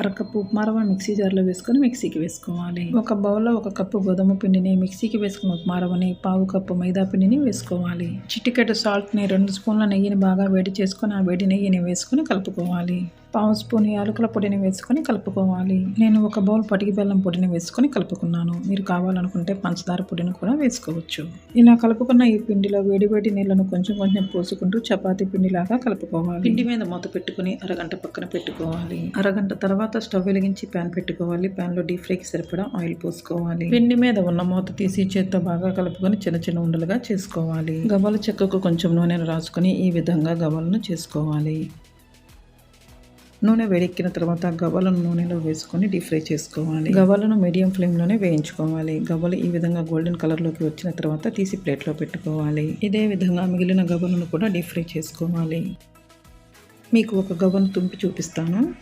అరకప్పు ఉప్మా రవ్వ మిక్సీ జార్లో వేసుకొని మిక్సీకి వేసుకోవాలి. ఒక బౌల్లో ఒక కప్పు గోధుమ పిండిని మిక్సీకి వేసుకున్న ఉప్మా రవ్వని పావు కప్పు మైదా పిండిని వేసుకోవాలి. చిటికెడు సాల్ట్ని రెండు స్పూన్ల నెయ్యిని బాగా వేడి చేసుకొని ఆ వేడి నెయ్యిని వేసుకొని కలుపుకోవాలి. పావు స్పూన్ యాలకుల పొడిని వేసుకొని కలుపుకోవాలి. నేను ఒక బౌల్ పటికి బెల్లం పొడిని వేసుకొని కలుపుకున్నాను. మీరు కావాలనుకుంటే పంచదార పొడిని కూడా వేసుకోవచ్చు. ఇలా కలుపుకున్న ఈ పిండిలో వేడి వేడి నీళ్ళను కొంచెం కొంచెం పోసుకుంటూ చపాతీ పిండిలాగా కలుపుకోవాలి. పిండి మీద మూత పెట్టుకుని అరగంట పక్కన పెట్టుకోవాలి. అరగంట తర్వాత స్టవ్ వెలిగించి ప్యాన్ పెట్టుకోవాలి. ప్యాన్లో డీప్ ఫ్రైకి సరిపడా ఆయిల్ పోసుకోవాలి. పిండి మీద ఉన్న మూత తీసి చేత్తో బాగా కలుపుకొని చిన్న చిన్న ఉండలుగా చేసుకోవాలి. గవ్వల చెక్కకు కొంచెం నూనెను రాసుకొని ఈ విధంగా గవ్వలను చేసుకోవాలి. నూనె వేడెక్కిన తర్వాత గవ్వలను నూనెలో వేసుకొని డీప్ ఫ్రై చేసుకోవాలి. గవ్వలను మీడియం ఫ్లేమ్లోనే వేయించుకోవాలి. గవ్వలు ఈ విధంగా గోల్డెన్ కలర్లోకి వచ్చిన తర్వాత తీసి ప్లేట్లో పెట్టుకోవాలి. ఇదే విధంగా మిగిలిన గవ్వలను కూడా డీప్ ఫ్రై చేసుకోవాలి. మీకు ఒక గవ్వను తుంపి చూపిస్తాను.